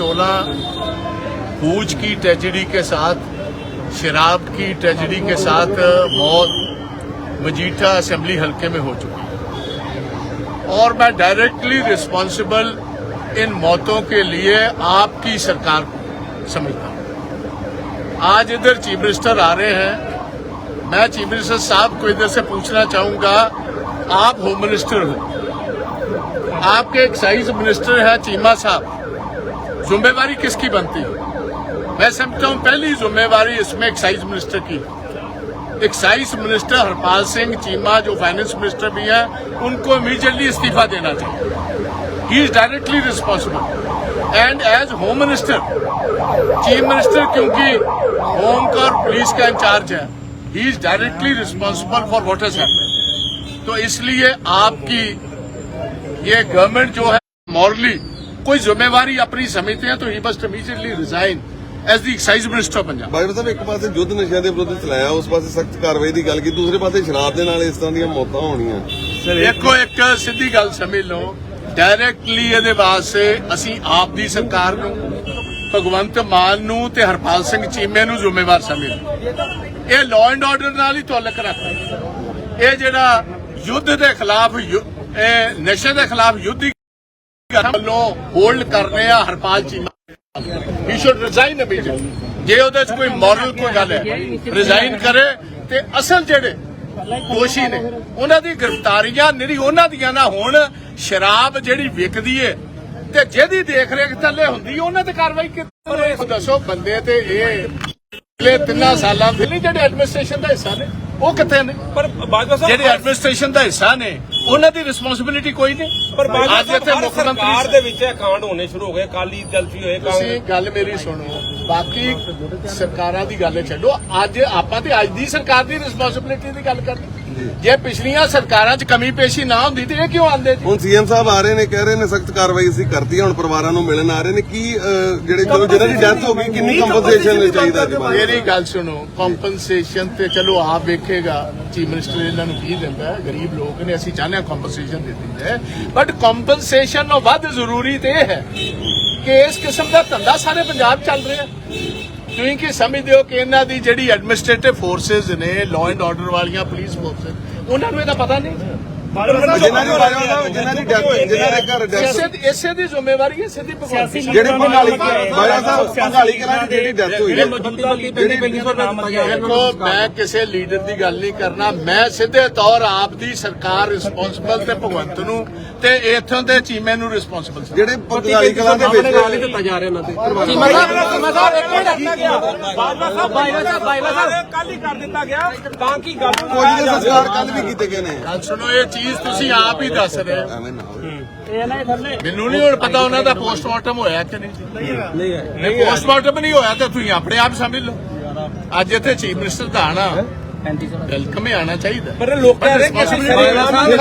2016 भूज की ट्रेजेडी के साथ, शराब की ट्रेजेडी के साथ मौत मजीठा असेंबली हलके में हो चुकी है। और मैं डायरेक्टली रिस्पॉन्सिबल इन मौतों के लिए आपकी सरकार को समझता हूँ। आज इधर चीफ मिनिस्टर आ रहे हैं। मैं चीफ मिनिस्टर साहब को इधर से पूछना चाहूँगा, आप होम मिनिस्टर हो। आपके एक्साइज मिनिस्टर है, चीमा साहब। जिम्मेवारी किसकी बनती है? मैं समझता हूँ पहली जिम्मेवारी इसमें एक्साइज मिनिस्टर की। एक्साइज मिनिस्टर हरपाल सिंह, चीमा, जो फाइनेंस मिनिस्टर भी हैं, उनको इमीडिएटली इस्तीफा देना चाहिए। He is directly responsible and as home minister chief minister क्योंकि होम का और पुलिस का इंचार्ज है he is directly responsible for what happened तो इसलिए आपकी ये गवर्नमेंट जो है मॉरली कोई जिम्मेवारी अपनी समझते हैं तो ही must immediately resign as the excise minister Punjab ਬਾਈਰ ਸਾਹਿਬ ਇੱਕ ਪਾਸੇ ਯੁੱਧ ਨਸ਼ਿਆਂ ਦੇ ਵਿਰੁੱਧ ਚਲਾਇਆ ਉਸ ਪਾਸੇ ਸਖਤ ਕਾਰਵਾਈ ਦੀ ਗੱਲ ਕੀਤੀ ਦੂਸਰੇ ਪਾਸੇ ਸ਼ਰਾਬ ਦੇ ਨਾਲ ਇਸ ਤਰ੍ਹਾਂ ਦੀਆਂ ਮੌਤਾਂ ਹੋਣੀਆਂ ਦੇਖੋ ਇੱਕ ਸਿੱਧੀ ਗੱਲ ਸਮਝ ਲਓ ਡਾਇਰੈਕਟਲੀ ਇਹਦੇ ਵਾਸਤੇ ਅਸੀਂ ਆਪ ਦੀ ਸਰਕਾਰ ਨੂੰ ਭਗਵੰਤ ਮਾਨ ਨੂੰ ਤੇ ਹਰਪਾਲ ਸਿੰਘ ਚੀਮੇ ਨੂੰ ਜ਼ਿੰਮੇਵਾਰ ਸਮਝਦੇ ਇਹ ਲਾਅ ਐਂਡ ਆਰਡਰ ਨਾਲ ਹੀ ਤਾਲੁਕ ਰੱਖਦਾ ਇਹ ਜਿਹੜਾ ਯੁੱਧ ਦੇ ਖਿਲਾਫ ਯੁ- ਇਹ ਨਸ਼ੇ ਦੇ ਖਿਲਾਫ ਯੁੱਧ ਦੀ ਵੱਲੋਂ ਹੋਲਡ ਕਰ ਰਹੇ ਆ Harpal Cheema he should resign immediately ਜੇ ਉਹਦੇ ਚ ਕੋਈ ਮੋਰਲ ਕੋਈ ਗੱਲ ਹੈ ਰਿਜ਼ਾਈਨ ਕਰੇ ਤੇ ਅਸਲ ਜਿਹੜੇ ਦੋਸ਼ੀ ਨੇ ਉਹਨਾਂ ਦੀ ਗ੍ਰਿਫਤਾਰੀਆਂ ਨਿਰੀ ਉਹਨਾਂ ਦੀਆਂ ਨਾ ਹੋਣ ਸ਼ਰਾਬ ਜਿਹੜੀ ਵਿਕਦੀ ਏ ਤੇ ਜਿਹਦੀ ਦੇਖ ਰੇਖ ਥੱਲੇ ਹੁੰਦੀ ਉਹਨਾਂ ਤੇ ਕਾਰਵਾਈ ਕੀਤੀ ਦੱਸੋ ਬੰਦੇ ਤੇ ਇਹ ਪਿਛਲੇ ਤਿੰਨਾਂ ਸਾਲਾਂ ਦੇ ਜਿਹੜੇ ਐਡਮਿਨਿਸਟ੍ਰੇਸ਼ਨ ਦਾ ਹਿੱਸਾ ਨੇ ਉਹ ਕਿੱਥੇ ਨੇ? ਪਰ ਬਾਜਵਾ ਸਾਹਿਬ ਜਿਹੜੇ ਐਡਮਿਨਿਸਟ੍ਰੇਸ਼ਨ ਦਾ ਹਿੱਸਾ ਨੇ ਉਹਨਾਂ ਦੀ ਰਿਸਪੌਂਸਿਬਿਲਿਟੀ ਕੋਈ ਨਹੀਂ। ਪਰ ਅੱਜ ਇੱਥੇ ਮੁੱਖ ਸਰਕਾਰ ਮੰਤਰੀ ਦੇ ਵਿੱਚ ਇਹ ਕਾਂਡ ਹੋਣੇ ਸ਼ੁਰੂ ਹੋ ਗਏ ਕਾਲੀ ਜਲਸੀ ਹੋਏ ਤੁਸੀਂ ਗੱਲ ਮੇਰੀ ਸੁਣੋ। ਬਾਕੀ ਸਰਕਾਰਾਂ ਦੀ ਗੱਲ ਛੱਡੋ ਅੱਜ ਆਪਾਂ ਤੇ ਅੱਜ ਦੀ ਸਰਕਾਰ ਦੀ ਰਿਸਪੌਂਸਿਬਿਲਿਟੀ ਦੀ ਗੱਲ ਕਰਦੇ ਜੇ ਪਿਛਲੀਆਂ ਸਰਕਾਰਾਂ 'ਚ ਕਮੀ ਪੇਸ਼ੀ ਨਾ ਹੁੰਦੀ ਤੇ ਇਹ ਕਿਉਂ ਆਂਦੇ ਜੀ? ਹੁਣ ਸੀਐਮ ਸਾਹਿਬ ਆ ਰਹੇ ਨੇ ਕਹਿ ਰਹੇ ਨੇ ਸਖਤ ਕਾਰਵਾਈ ਅਸੀਂ ਕਰਤੀ ਹੈ ਹੁਣ ਪਰਿਵਾਰਾਂ ਨੂੰ ਮਿਲਣ ਆ ਰਹੇ ਨੇ। ਕੀ ਅਹ, ਜਿਹੜੇ ਚਲੋ ਜਿਹਨਾਂ ਦੀ ਡੈਥ ਹੋ ਗਈ ਕਿੰਨੀ ਕੰਪਨਸੇਸ਼ਨ ਚਾਹੀਦਾ ਜੀ? ਮੇਰੀ ਗੱਲ ਸੁਣੋ ਕੰਪਨਸੇਸ਼ਨ ਤੇ ਚਲੋ ਆਪ ਵੇਖੇਗਾ ਚੀਫ ਮਿਨਿਸਟਰ ਇਹਨਾਂ ਨੂੰ ਕੀ ਦਿੰਦਾ ਹੈ ਗਰੀਬ ਲੋਕ ਨੇ ਅਸੀਂ ਚਾਹੁੰਦੇ ਹਾਂ ਕੰਪਨਸੇਸ਼ਨ ਦਿੱਤੀ ਜਾਏ। ਬਟ ਕੰਪਨਸੇਸ਼ਨ ਨਾਲੋਂ ਵੱਧ ਜ਼ਰੂਰੀ ਤੇ ਇਹ ਹੈ ਕਿ ਇਸ ਕਿਸਮ ਦਾ ਧੰਦਾ ਸਾਰੇ ਪੰਜਾਬ 'ਚ ਚੱਲ ਰਿਹਾ। ਤੁਸੀਂ ਕੀ ਸਮਝਦੇ ਹੋ ਕਿ ਇਹਨਾਂ ਦੀ ਜਿਹੜੀ ਐਡਮਿਨਿਸਟ੍ਰੇਟਿਵ ਫੋਰਸਸ ਨੇ ਲਾਅ ਐਂਡ ਆਰਡਰ ਵਾਲੀਆਂ ਪੁਲਿਸ ਫੋਰਸਸ ਉਹਨਾਂ ਨੂੰ ਇਹਦਾ ਪਤਾ ਨਹੀਂ ਜਿਨ੍ਹਾਂ ਦੀ ਬਾਈਰ ਸਾਹਿਬ ਜਿਨ੍ਹਾਂ ਦੀ ਡੈਥ ਜਿਨ੍ਹਾਂ ਦੇ ਘਰ ਡੈਥ ਇਸੇ ਦੀ ਇਸੇ ਦੀ ਜ਼ਿੰਮੇਵਾਰੀ ਹੈ ਸਿੱਧੀ ਭਗਵੰਤ ਦੀ ਜਿਹੜੇ ਪੰਗਾਲੀ ਬਾਈਰ ਸਾਹਿਬ ਪੰਗਾਲੀ ਕਲਾਂ ਦੀ ਜਿਹੜੀ ਡੈਥ ਹੋਈ ਹੈ। ਦੇਖੋ ਮੈਂ ਕਿਸੇ ਲੀਡਰ ਦੀ ਗੱਲ ਨਹੀਂ ਕਰਨਾ। ਮੈਂ ਸਿੱਧੇ ਤੌਰ ਆਪ ਦੀ ਸਰਕਾਰ ਰਿਸਪੌਂਸਿਬਲ ਤੇ ਭਗਵੰਤ ਨੂੰ ਤੇ ਇਥੋਂ ਦੇ ਚੀਮੇ ਨੂੰ ਰਿਸਪੌਂਸਿਬਲ ਜਿਹੜੇ ਪੰਗਾਲੀ ਕਲਾਂ ਦੇ ਵਿੱਚ ਬਾਜਵਾ ਸਾਹਿਬ ਬਾਜਵਾ ਸਾਹਿਬ ਕੱਲ ਹੀ ਕਰ ਦਿੱਤਾ ਗਿਆ ਤਾਂ ਕਿ ਗੱਲ ਕੁਝ ਦੇ ਸੰਸਕਾਰ ਕੱਲ ਵੀ ਕੀਤੇ ਗਏ ਨੇ। ਗੱਲ ਸੁਣੋ ਇਹ ਚੀਜ਼ ਤੁਸੀਂ ਆਪ ਹੀ ਦੱਸ ਰਹੇ ਹੋ। ਐਵੇਂ ਨਾ ਹੋਵੇ। ਮੈਨੂੰ ਨਹੀਂ ਹੁਣ ਪਤਾ ਉਹਨਾਂ ਦਾ ਪੋਸਟਮਾਰਟਮ ਹੋਇਆ ਕਿ ਨਹੀਂ। ਨਹੀਂ ਪੋਸਟਮਾਰਟਮ ਨਹੀਂ ਹੋਇਆ ਤਾਂ ਤੁਸੀਂ ਆਪਣੇ ਆਪ ਸਮਝ ਲਓ। ਅੱਜ ਇੱਥੇ ਚੀਫ ਮਿਨਿਸਟਰ ਦਾ ਆਣਾ ਵੈਲਕਮ ਹੀ ਆਣਾ ਚਾਹੀਦਾ। ਪਰ ਲੋਕ ਕਹਿ